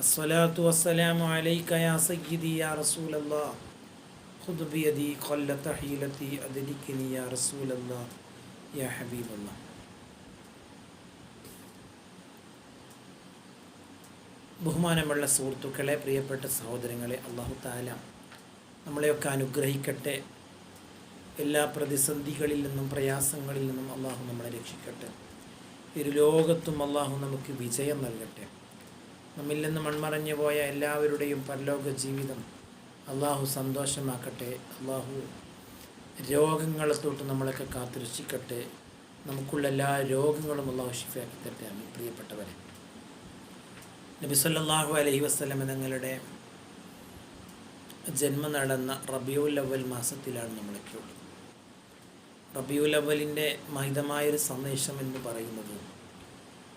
അസ്സലാത്തു വസ്സലാമു അലൈക യാ സയ്യിദി യാ റസൂലല്ലാ. ഖുദ് ബിയദി ഖല്ലത ഹീലതി യാ റസൂലല്ലാ. യാ ഹബീബല്ലാ. ബഹുമാനമുള്ള സുഹൃത്തുക്കളെ പ്രിയപ്പെട്ട സഹോദരങ്ങളെ അള്ളാഹു താല നമ്മളെയൊക്കെ അനുഗ്രഹിക്കട്ടെ. എല്ലാ പ്രതിസന്ധികളിൽ നിന്നും പ്രയാസങ്ങളിൽ നിന്നും അള്ളാഹു നമ്മളെ രക്ഷിക്കട്ടെ. ഇരു ലോകത്തും അള്ളാഹു നമുക്ക് വിജയം നൽകട്ടെ. നമ്മിൽ നിന്ന് മൺമറഞ്ഞു പോയ എല്ലാവരുടെയും പരലോക ജീവിതം അള്ളാഹു സന്തോഷമാക്കട്ടെ. അള്ളാഹു രോഗങ്ങളെ തൊട്ട് നമ്മളൊക്കെ കാത്തുരക്ഷിക്കട്ടെ. നമുക്കുള്ള എല്ലാ രോഗങ്ങളും അള്ളാഹു ഷിഫയാക്കി തരട്ടെ. പ്രിയപ്പെട്ടവരെ നബി സല്ലല്ലാഹു അലൈഹി വസ്ലം തങ്ങളുടെ ജന്മം നടന്ന റബിയുൽ അവൽ മാസത്തിലാണ് നമ്മളൊക്കെ ഉള്ളത്. റബിയുൽ അവലിന്റെ മഹിതമായൊരു സന്ദേശം എന്ന് പറയുന്നത്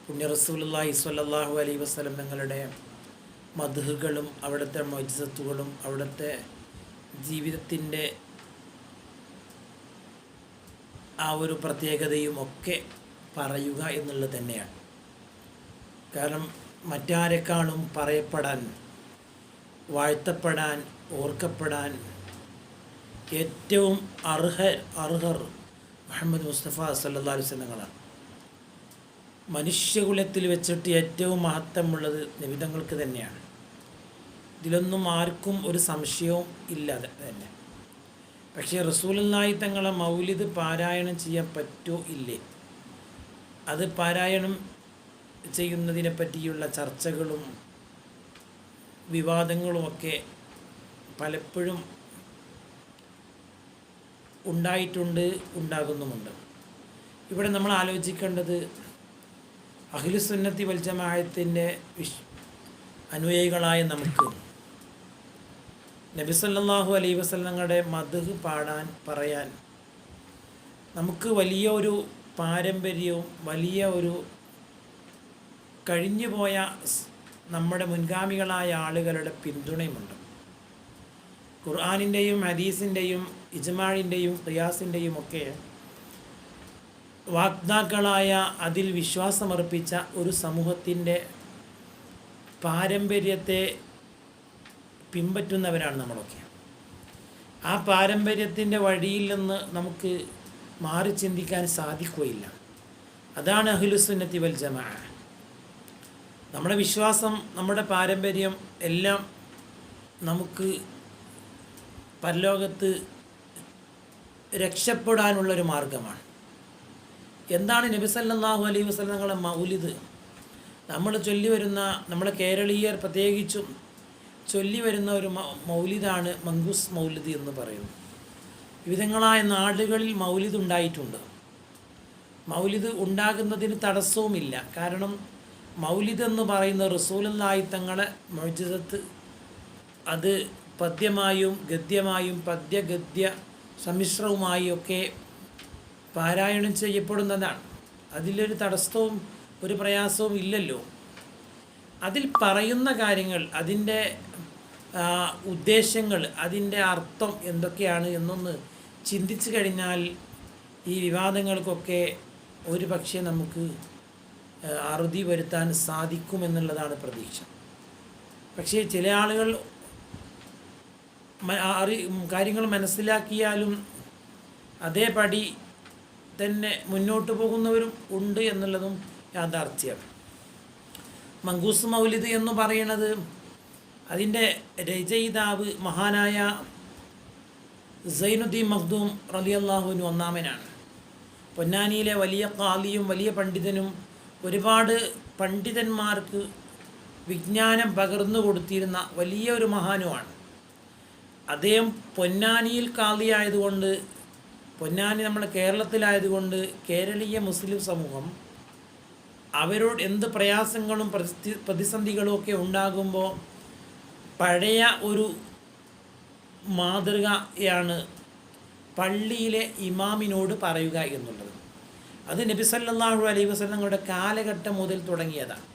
പുണ്യ റസൂലുള്ളാഹി സ്വല്ലല്ലാഹു അലൈഹി വസ്ലം തങ്ങളുടെ മധുഹുകളും അവിടുത്തെ മൊജിസത്തുകളും അവിടുത്തെ ജീവിതത്തിന്റെ ആ ഒരു പ്രത്യേകതയും ഒക്കെ പറയുക എന്നുള്ളത് തന്നെയാണ്. കാരണം മറ്റാരെക്കാളും പറയപ്പെടാൻ വാഴ്ത്തപ്പെടാൻ ഓർക്കപ്പെടാൻ ഏറ്റവും അർഹ അർഹർ മുഹമ്മദ് മുസ്തഫ സല്ലാ അലുസല്ലങ്ങളാണ് മനുഷ്യകുലത്തിൽ വെച്ചിട്ട് ഏറ്റവും മഹത്വമുള്ളത് നിമിതങ്ങൾക്ക് തന്നെയാണ്. ഇതിലൊന്നും ആർക്കും ഒരു സംശയവും ഇല്ലാതെ തന്നെ. പക്ഷേ റസൂലുള്ളാഹി തങ്ങളെ മൗലിദ് പാരായണം ചെയ്യാൻ പറ്റുമോ ഇല്ലേ. അത് പാരായണം ചെയ്യുന്നതിനെ പറ്റിയുള്ള ചർച്ചകളും വിവാദങ്ങളുമൊക്കെ പലപ്പോഴും ഉണ്ടായിട്ടുണ്ട് ഉണ്ടാകുന്നുമുണ്ട്. ഇവിടെ നമ്മൾ ആലോചിക്കേണ്ടത് അഖിലുസുന്നത്തി വൽജമായത്തിന്റെ വിശ് അനുയായികളായ നമുക്ക് നബിസല്ലാഹു അലൈ വസ്ലങ്ങളുടെ മധു പാടാൻ പറയാൻ നമുക്ക് വലിയ ഒരു പാരമ്പര്യവും വലിയ ഒരു കഴിഞ്ഞുപോയ നമ്മുടെ മുൻഗാമികളായ ആളുകളുടെ പിന്തുണയുമുണ്ട്. ഖുർആാനിന്റെയും ഹദീസിന്റെയും ഇജ്മാഴിന്റെയും ഖിയാസിന്റെയും ഒക്കെ വാഗ്ദാക്കളായ അതിൽ വിശ്വാസമർപ്പിച്ച ഒരു സമൂഹത്തിന്റെ പാരമ്പര്യത്തെ പിൻപറ്റുന്നവരാണ് നമ്മളൊക്കെ. ആ പാരമ്പര്യത്തിന്റെ വഴിയിൽ നിന്ന് നമുക്ക് മാറി ചിന്തിക്കാൻ സാധിക്കുകയില്ല. അതാണ് അഖിലുസുന്നത്തി വൽ ജമാ നമ്മുടെ വിശ്വാസം നമ്മുടെ പാരമ്പര്യം എല്ലാം നമുക്ക് പരലോകത്ത് രക്ഷപ്പെടാനുള്ളൊരു മാർഗമാണ്. എന്താണ് നബി സല്ലല്ലാഹു അലൈഹി തങ്ങളുടെ മൗലിദ്? നമ്മൾ ചൊല്ലി വരുന്ന നമ്മുടെ കേരളീയർ പ്രത്യേകിച്ചും ചൊല്ലി വരുന്ന ഒരു മൗലിദാണ് മങ്കൂസ് മൗലിദ് എന്ന് പറയുന്നു. വിവിധങ്ങളായ നാടുകളിൽ മൗലിദ് ഉണ്ടായിട്ടുണ്ട്. മൗലിദ് ഉണ്ടാകുന്നതിന് തടസ്സവുമില്ല. കാരണം മൗലിദ് എന്ന് പറയുന്ന റസൂലായി തങ്ങളെ മൊജിതത്ത് അത് പദ്യമായും ഗദ്യമായും പദ്യഗദ്യ സമ്മിശ്രവുമായി ഒക്കെ പാരായണം ചെയ്യപ്പെടുന്നതാണ്. അതിലൊരു തടസ്സവും ഒരു പ്രയാസവും ഇല്ലല്ലോ. അതിൽ പറയുന്ന കാര്യങ്ങൾ അതിന്റെ ഉദ്ദേശങ്ങൾ അതിന്റെ അർത്ഥം എന്തൊക്കെയാണ് എന്നൊന്ന് ചിന്തിച്ചു കഴിഞ്ഞാൽ ഈ വിവാദങ്ങൾക്കൊക്കെ ഒരു പക്ഷേ നമുക്ക് അറുതി വരുത്താൻ സാധിക്കുമെന്നുള്ളതാണ് പ്രതീക്ഷ. പക്ഷേ ചില ആളുകൾ അറി കാര്യങ്ങൾ മനസ്സിലാക്കിയാലും അതേപടി തന്നെ മുന്നോട്ട് പോകുന്നവരും ഉണ്ട് എന്നുള്ളതും യാഥാർത്ഥ്യം. മങ്കൂസ് മൗലിദ് എന്ന് പറയുന്നത് അതിന്റെ രചയിതാവ് മഹാനായ സൈനുദ്ദീൻ മഖ്ദൂം റലിയല്ലാഹുവിന് ഒന്നാമനാണ്. പൊന്നാനിയിലെ വലിയ കാലിയും വലിയ പണ്ഡിതനും ഒരുപാട് പണ്ഡിതന്മാർക്ക് വിജ്ഞാനം പകർന്നു കൊടുത്തിരുന്ന വലിയൊരു മഹാനുമാണ്. അദ്ദേഹം പൊന്നാനിയിൽ കാലിയായതുകൊണ്ട് പൊന്നാനി നമ്മൾ കേരളത്തിലായതുകൊണ്ട് കേരളീയ മുസ്ലിം സമൂഹം അവരോട് എന്ത് പ്രയാസങ്ങളും പ്രതി പ്രതിസന്ധികളും ഒക്കെ ഉണ്ടാകുമ്പോൾ പഴയ ഒരു മാതൃകയാണ് പള്ളിയിലെ ഇമാമിനോട് പറയുക എന്നുള്ളത്. അത് നബി സല്ലല്ലാഹു അലൈഹി വസ്ലങ്ങളുടെ കാലഘട്ടം മുതൽ തുടങ്ങിയതാണ്.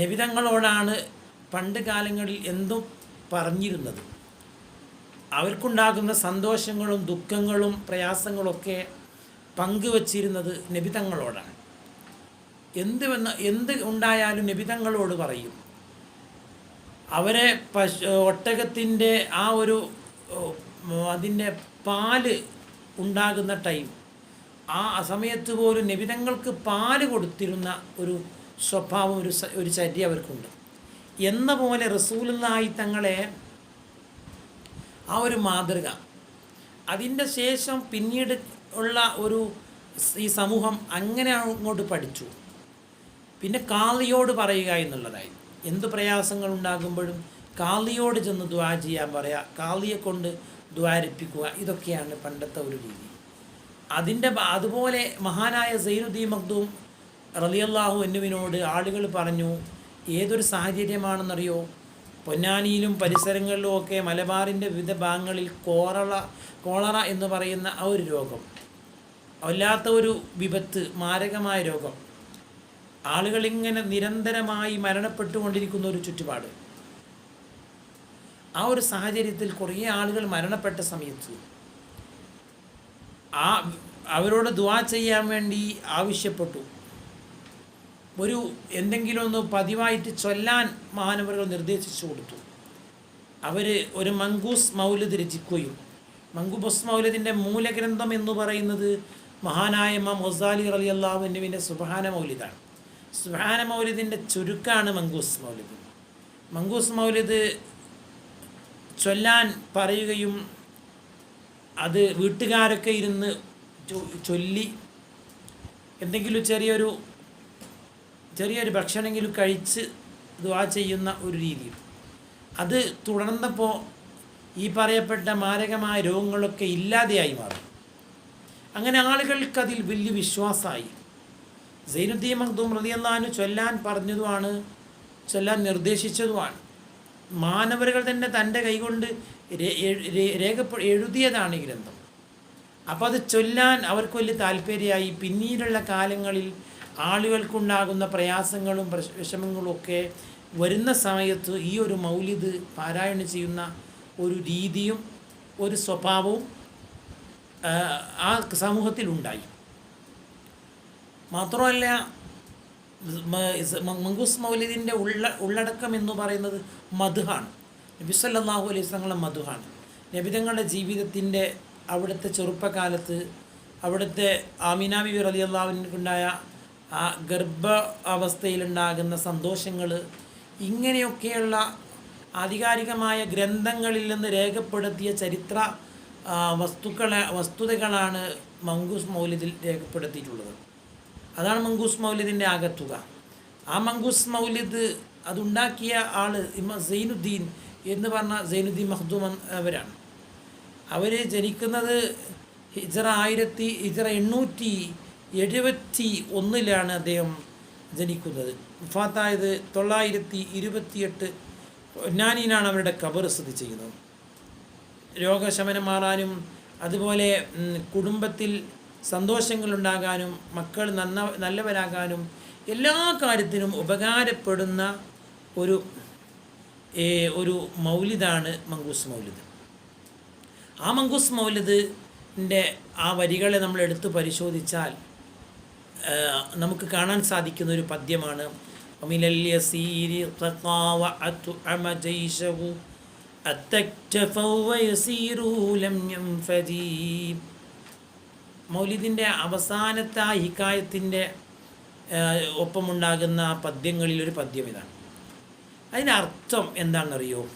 നബിതങ്ങളോടാണ് പണ്ട് കാലങ്ങളിൽ എന്തും പറഞ്ഞിരുന്നത്. അവർക്കുണ്ടാകുന്ന സന്തോഷങ്ങളും ദുഃഖങ്ങളും പ്രയാസങ്ങളൊക്കെ പങ്കുവച്ചിരുന്നത് നബിതങ്ങളോടാണ്. എന്ത് വന്ന എന്ത് ഉണ്ടായാലും നബിതങ്ങളോട് പറയും. അവരെ പശു ഒട്ടകത്തിന്റെ ആ ഒരു അതിന്റെ പാൽ ഉണ്ടാകുന്ന ടൈം ആ സമയത്ത് പോലും നബിതങ്ങൾക്ക് പാൽ കൊടുത്തിരുന്ന ഒരു സ്വഭാവം ഒരു ഒരു ചര്യ അവർക്കുണ്ട്. എന്ന പോലെ റസൂലായി തങ്ങളെ ആ ഒരു മാതൃക. അതിന്റെ ശേഷം പിന്നീട് ഉള്ള ഒരു ഈ സമൂഹം അങ്ങനെ അങ്ങോട്ട് പഠിച്ചു. പിന്നെ കാളിയോട് പറയുക എന്നുള്ളതായി. എന്ത് പ്രയാസങ്ങൾ ഉണ്ടാകുമ്പോഴും കാളിയോട് ചെന്ന് ദ്വാ ചെയ്യാൻ പറയുക കാളിയെ കൊണ്ട് ദ്വാരിപ്പിക്കുക ഇതൊക്കെയാണ് പണ്ടത്തെ ഒരു രീതി. അതിന്റെ അതുപോലെ മഹാനായ സൈനുദ്ദീൻ മഖ്ദൂം റലിയല്ലാഹു എന്നുവിനോട് ആളുകൾ പറഞ്ഞു ഏതൊരു സാഹചര്യമാണെന്നറിയോ? പൊന്നാനിയിലും പരിസരങ്ങളിലും ഒക്കെ മലബാറിന്റെ വിവിധ ഭാഗങ്ങളിൽ കോറള കോളറ എന്ന് പറയുന്ന ആ ഒരു രോഗം. വല്ലാത്ത ഒരു വിപത്ത് മാരകമായ രോഗം. ആളുകളിങ്ങനെ നിരന്തരമായി മരണപ്പെട്ടുകൊണ്ടിരിക്കുന്ന ഒരു ചുറ്റുപാട്. ആ ഒരു സാഹചര്യത്തിൽ കുറേ ആളുകൾ മരണപ്പെട്ട സമയത്ത് ആ അവരോട് ദ്വാ ചെയ്യാൻ വേണ്ടി ആവശ്യപ്പെട്ടു. ഒരു എന്തെങ്കിലും ഒന്ന് പതിവായിട്ട് ചൊല്ലാൻ മഹാനവറുകൾ നിർദ്ദേശിച്ചു കൊടുത്തു. അവർ ഒരു മങ്കൂസ് മൗലത് രചിക്കുകയും മങ്കുബസ് മൗലതിന്റെ മൂലഗ്രന്ഥം എന്ന് പറയുന്നത് മഹാനായ മ മൊസാലി അലി അള്ളാഹുവിന്റെ സുബാന മൗലിദാണ്. സുബാന മൗലിദിന്റെ ചുരുക്കാണ് മങ്കൂസ് മൗലിദ്. മങ്കൂസ് മൗലിദ് ചൊല്ലാൻ പറയുകയും അത് വീട്ടുകാരൊക്കെ ഇരുന്ന് ചൊല്ലി എന്തെങ്കിലും ചെറിയൊരു ചെറിയൊരു ഭക്ഷണമെങ്കിലും കഴിച്ച് ദ്വാ ചെയ്യുന്ന ഒരു രീതി. അത് തുടർന്നപ്പോൾ ഈ പറയപ്പെട്ട മാരകമായ രോഗങ്ങളൊക്കെ ഇല്ലാതെയായി മാറും. അങ്ങനെ ആളുകൾക്ക് അതിൽ വലിയ വിശ്വാസമായി സൈനുദ്ദീൻ മഖ്ദൂം മൃതിയെന്നാണ് ചൊല്ലാൻ പറഞ്ഞതുമാണ് ചൊല്ലാൻ നിർദ്ദേശിച്ചതുമാണ്. മാനവരുകൾ തന്നെ തന്റെ കൈകൊണ്ട് രേഖപ്പെ എഴുതിയതാണ് ഗ്രന്ഥം. അപ്പോൾ അത് ചൊല്ലാൻ അവർക്ക് വലിയ താല്പര്യമായി. പിന്നീടുള്ള കാലങ്ങളിൽ ആളുകൾക്കുണ്ടാകുന്ന പ്രയാസങ്ങളും വിഷമങ്ങളും ഒക്കെ വരുന്ന സമയത്ത് ഈ ഒരു മൗലിദ് പാരായണം ചെയ്യുന്ന ഒരു രീതിയും ഒരു സ്വഭാവവും ആ സമൂഹത്തിലുണ്ടായി. മാത്രമല്ല മങ്കൂസ് മൗലിദിന്റെ ഉള്ള ഉള്ളടക്കം എന്ന് പറയുന്നത് മധുഹാണ്. നബി സല്ലാഹു അലൈഹി സ്വലങ്ങളുടെ മധുഹാണ്. നബിതങ്ങളുടെ ജീവിതത്തിന്റെ അവിടുത്തെ ചെറുപ്പകാലത്ത് അവിടുത്തെ ആമിനാബി ബിബി റലി അള്ളാഹുവിനുണ്ടായ ആ ഗർഭ അവസ്ഥയിലുണ്ടാകുന്ന സന്തോഷങ്ങൾ ഇങ്ങനെയൊക്കെയുള്ള ആധികാരികമായ ഗ്രന്ഥങ്ങളിൽ നിന്ന് രേഖപ്പെടുത്തിയ ചരിത്ര വസ്തുക്കളെ വസ്തുതകളാണ് മങ്കൂസ് മൗലിദിൽ രേഖപ്പെടുത്തിയിട്ടുള്ളത്. അതാണ് മങ്കൂസ് മൗലിദിന്റെ ആകത്തുക. ആ മങ്കൂസ് മൗലിദ് അതുണ്ടാക്കിയ ആൾ ഇമ സൈനുദ്ദീൻ എന്ന് പറഞ്ഞ സൈനുദ്ദീൻ മഹ്ദൂം അവരാണ്. അവർ ജനിക്കുന്നത് ഹിജറ ആയിരത്തി ഹിജറ എണ്ണൂറ്റി എഴുപത്തി ഒന്നിലാണ് അദ്ദേഹം ജനിക്കുന്നത്. ഫാത്തായത് തൊള്ളായിരത്തി ഇരുപത്തിയെട്ട് പൊന്നാനിയിലാണ് അവരുടെ കബർ സ്ഥിതി ചെയ്യുന്നത്. രോഗശമനം മാറാനും അതുപോലെ കുടുംബത്തിൽ സന്തോഷങ്ങളുണ്ടാകാനും മക്കൾ നന്ന നല്ലവരാകാനും എല്ലാ കാര്യത്തിനും ഉപകാരപ്പെടുന്ന ഒരു ഒരു മൗലിദാണ് മങ്കൂസ് മൗലിദ്. ആ മങ്കൂസ് മൗലിദിന്റെ ആ വരികളെ നമ്മൾ എടുത്തു പരിശോധിച്ചാൽ നമുക്ക് കാണാൻ സാധിക്കുന്ന ഒരു പദ്യമാണ്. മൗലിദിന്റെ അവസാനത്തെ ആ ഹിക്കായത്തിന്റെ ഒപ്പമുണ്ടാകുന്ന പദ്യങ്ങളിൽ ഒരു പദ്യം ഇതാണ്. അതിനർത്ഥം എന്താണെന്നറിയോ?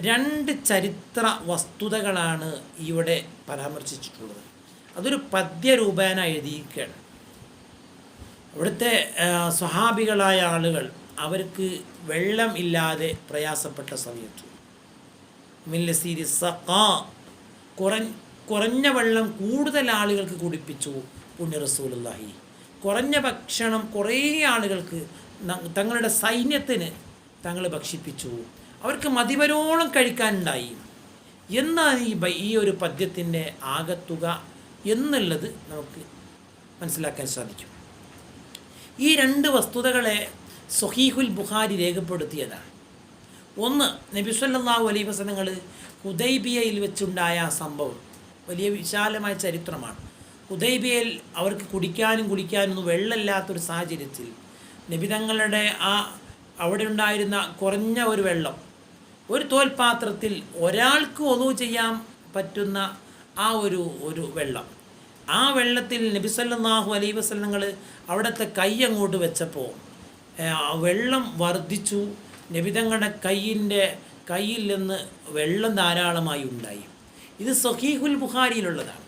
രണ്ട് ചരിത്ര വസ്തുതകളാണ് ഇവിടെ പരാമർശിച്ചിട്ടുള്ളത്. അതൊരു പദ്യരൂപേന എഴുതിയിരിക്കുകയാണ്. ഇവിടുത്തെ സ്വഹാബികളായ ആളുകൾ അവർക്ക് വെള്ളം ഇല്ലാതെ പ്രയാസപ്പെട്ട സമയത്ത്. മില്ലസീരി സഖാ കുറഞ്ഞ കുറഞ്ഞ വെള്ളം കൂടുതൽ ആളുകൾക്ക് കുടിപ്പിച്ചു പുണ്യ റസൂലുള്ളാഹി. കുറഞ്ഞ ഭക്ഷണം കുറേ ആളുകൾക്ക് തങ്ങളുടെ സൈന്യത്തിന് തങ്ങൾ ഭക്ഷിപ്പിച്ചു. അവർക്ക് മതിവരോളം കഴിക്കാനുണ്ടായി. എന്നാണ് ഈ ഈ ഒരു പദ്യത്തിന്റെ ആകത്തുക എന്നുള്ളത് നമുക്ക് മനസ്സിലാക്കാൻ സാധിക്കും. ഈ രണ്ട് വസ്തുതകളെ സൊഹീഹുൽ ബുഖാരി രേഖപ്പെടുത്തിയതാണ്. ഒന്ന് നബിസ്വല്ലാഹു അലൈ വസനങ്ങൾ ഹുദൈബിയയിൽ വെച്ചുണ്ടായ സംഭവം. വലിയ വിശാലമായ ചരിത്രമാണ്. ഹുദൈബിയയിൽ അവർക്ക് കുടിക്കാനും കുടിക്കാനും വെള്ളമില്ലാത്തൊരു സാഹചര്യത്തിൽ നബിതങ്ങളുടെ ആ അവിടെ ഉണ്ടായിരുന്ന കുറഞ്ഞ ഒരു വെള്ളം ഒരു തോൽപാത്രത്തിൽ ഒരാൾക്ക് ഒതു ചെയ്യാൻ പറ്റുന്ന ആ ഒരു ഒരു വെള്ളം ആ വെള്ളത്തിൽ നബിസല്ലാഹു അലൈ വസ്ലങ്ങൾ അവിടുത്തെ കൈ അങ്ങോട്ട് വെച്ചപ്പോൾ വെള്ളം വർദ്ധിച്ചു. നബിതങ്ങളുടെ കൈയിന്റെ കയ്യിൽ നിന്ന് വെള്ളം ധാരാളമായി ഉണ്ടായി. ഇത് സഹീഹുൽ ബുഖാരിയിലുള്ളതാണ്.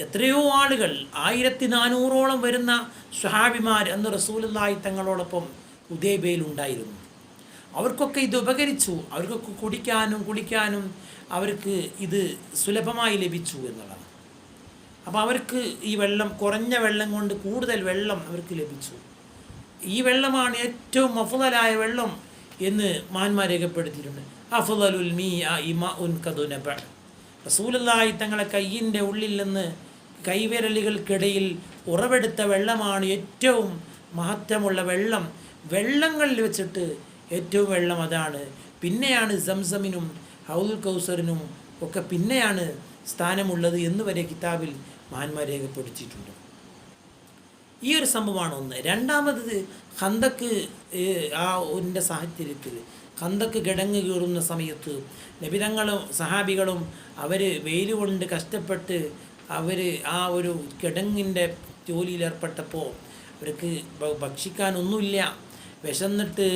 എത്രയോ ആളുകൾ ആയിരത്തി നാനൂറോളം വരുന്ന ഷഹാബിമാർ എന്ന റസൂലായി തങ്ങളോടൊപ്പം ഉദയബയിൽ ഉണ്ടായിരുന്നു. അവർക്കൊക്കെ ഇത് ഉപകരിച്ചു. അവർക്കൊക്കെ കുടിക്കാനും കുളിക്കാനും അവർക്ക് ഇത് സുലഭമായി ലഭിച്ചു എന്നുള്ളതാണ്. അപ്പോൾ അവർക്ക് ഈ വെള്ളം കുറഞ്ഞ വെള്ളം കൊണ്ട് കൂടുതൽ വെള്ളം അവർക്ക് ലഭിച്ചു. ഈ വെള്ളമാണ് ഏറ്റവും അഫുതലായ വെള്ളം എന്ന് മാന്മാർ രേഖപ്പെടുത്തിയിട്ടുണ്ട്. അഫുദലുൽ മീ ആ ഇമ ഉൻ കതുനബ റസൂലല്ലായി തങ്ങളെ കയ്യിന്റെ ഉള്ളിൽ നിന്ന് കൈവിരലുകൾക്കിടയിൽ ഉറവെടുത്ത വെള്ളമാണ് ഏറ്റവും മഹത്വമുള്ള വെള്ളം. വെള്ളങ്ങളിൽ വെച്ചിട്ട് ഏറ്റവും വെള്ളം അതാണ്. പിന്നെയാണ് സംസമിനും ഹൗൽ കൗസറിനും ഒക്കെ പിന്നെയാണ് സ്ഥാനമുള്ളത് എന്ന് വരെ കിതാബിൽ മഹാന്മാർ രേഖപ്പെടുത്തിയിട്ടുണ്ട്. ഈ ഒരു സംഭവമാണ് ഒന്ന്. രണ്ടാമത് ഹന്തക്ക് ആ ഒന്റെ സാഹചര്യത്തിൽ ഹന്തക്ക് കിടങ്ങ് കീറുന്ന സമയത്ത് നബിതങ്ങളും സഹാബികളും അവർ വെയിൽ കൊണ്ട് കഷ്ടപ്പെട്ട് അവർ ആ ഒരു കിടങ്ങിന്റെ ജോലിയിലേർപ്പെട്ടപ്പോൾ അവർക്ക് ഭക്ഷിക്കാനൊന്നുമില്ല വിശന്നിട്ട്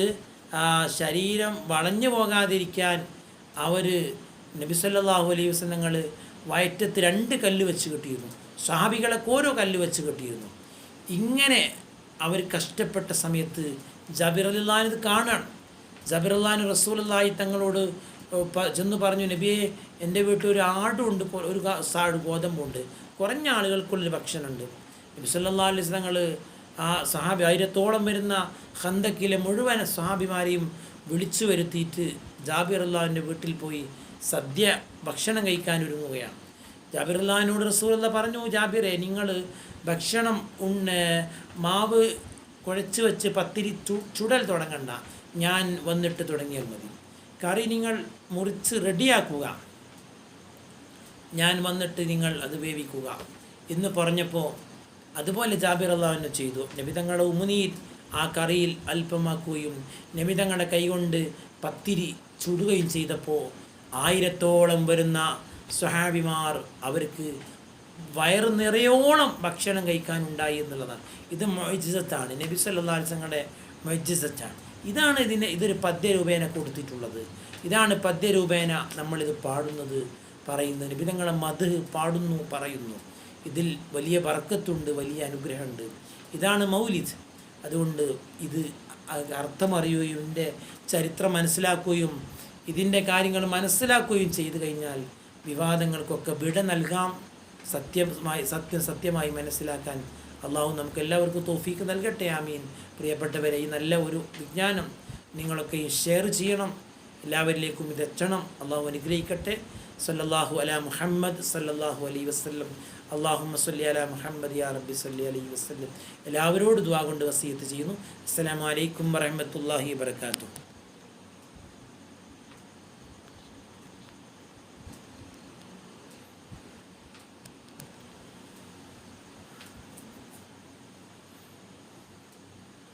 ശരീരം വളഞ്ഞു പോകാതിരിക്കാൻ അവർ നബിസല്ലാഹു അലൈഹി വസ്ലങ്ങൾ വയറ്റത്ത് രണ്ട് കല്ല് വെച്ച് കെട്ടിയിരുന്നു. സഹാബികളൊക്കെ ഓരോ കല്ല് വെച്ച് കെട്ടിയിരുന്നു. ഇങ്ങനെ അവർ കഷ്ടപ്പെട്ട സമയത്ത് ജബിർ അലിള്ളാനിത് കാണാണ്. ജബിർ അള്ളഹാൻ റസൂലി തങ്ങളോട് ചെന്ന് പറഞ്ഞു നബിയെ എന്റെ വീട്ടിൽ ഒരു ആടുണ്ട് ഒരു സാട് ഗോതമ്പുണ്ട്. കുറഞ്ഞ ആളുകൾക്കുള്ളൊരു ഭക്ഷണമുണ്ട്. നബി അലൈഹി തങ്ങൾ ആ സഹാബി ആയിരത്തോളം വരുന്ന ഹന്തക്കിലെ മുഴുവൻ സഹാബിമാരെയും വിളിച്ചു വരുത്തിയിട്ട് ജാബിർ അള്ളാഹുവിന്റെ വീട്ടിൽ പോയി സദ്യ ഭക്ഷണം കഴിക്കാൻ ഒരുങ്ങുകയാണ്. ജാബിർ അള്ളഹാനോട് റസൂൽ പറഞ്ഞു ജാബിറെ നിങ്ങൾ ഭക്ഷണം ഉണ്ണ് മാവ് കുഴച്ച് വെച്ച് പത്തിരി ചുടൽ തുടങ്ങണ്ട. ഞാൻ വന്നിട്ട് തുടങ്ങിയാൽ മതി. കറി നിങ്ങൾ മുറിച്ച് റെഡിയാക്കുക. ഞാൻ വന്നിട്ട് നിങ്ങൾ അത് വേവിക്കുക. എന്ന് പറഞ്ഞപ്പോൾ അതുപോലെ ജാബിർ അള്ളാഹുവിനെ ചെയ്തു. നബിതങ്ങളുടെ ഉമുനീർ ആ കറിയിൽ അല്പമാക്കുകയും നബിതങ്ങളുടെ കൈകൊണ്ട് പത്തിരി ചുടുകയും ചെയ്തപ്പോൾ ആയിരത്തോളം വരുന്ന സ്വഹാബിമാർ അവർക്ക് വയറ് നിറയോളം ഭക്ഷണം കഴിക്കാനുണ്ടായി എന്നുള്ളതാണ്. ഇത് മൊയ്ജിസത്താണ്. നബി സല്ലാസങ്ങളുടെ മൊയ്ജിസത്താണ്. ഇതാണ് ഇതിന് ഇതൊരു പദ്യരൂപേന കൊടുത്തിട്ടുള്ളത്. ഇതാണ് പദ്യരൂപേന നമ്മളിത് പാടുന്നത് പറയുന്നത്. നിബിധങ്ങളെ മത് പാടുന്നു പറയുന്നു. ഇതിൽ വലിയ വറക്കത്തുണ്ട് വലിയ അനുഗ്രഹമുണ്ട്. ഇതാണ് മൗലിദ്. അതുകൊണ്ട് ഇത് അർത്ഥമറിയുകയും ഇതിന്റെ ചരിത്രം മനസ്സിലാക്കുകയും ഇതിന്റെ കാര്യങ്ങൾ മനസ്സിലാക്കുകയും ചെയ്തു കഴിഞ്ഞാൽ വിവാദങ്ങൾക്കൊക്കെ വിട നൽകാം. സത്യമായി സത്യം സത്യമായി മനസ്സിലാക്കാൻ അള്ളാഹു നമുക്ക് എല്ലാവർക്കും തോഫീക്ക് നൽകട്ടെ ആമീൻ. പ്രിയപ്പെട്ടവരെ ഈ നല്ല ഒരു വിജ്ഞാനം നിങ്ങളൊക്കെ ഷെയർ ചെയ്യണം. എല്ലാവരിലേക്കും ഇത് എത്തണം. അള്ളാഹു അനുഗ്രഹിക്കട്ടെ. സല്ലല്ലാഹു അല മുഹമ്മദ് സല്ലല്ലാഹു അലൈ വസ്ലം അള്ളാഹു സല്ലി അല മുഹമ്മദ് യാ റബ്ബി സല്ലി അലൈ വസ്ലം എല്ലാവരോട് ദ്വാ കൊണ്ട് വസീത്ത് ചെയ്യുന്നു. അസ്സലാമലൈക്കും വറഹമത്തല്ലാഹി വാത്തു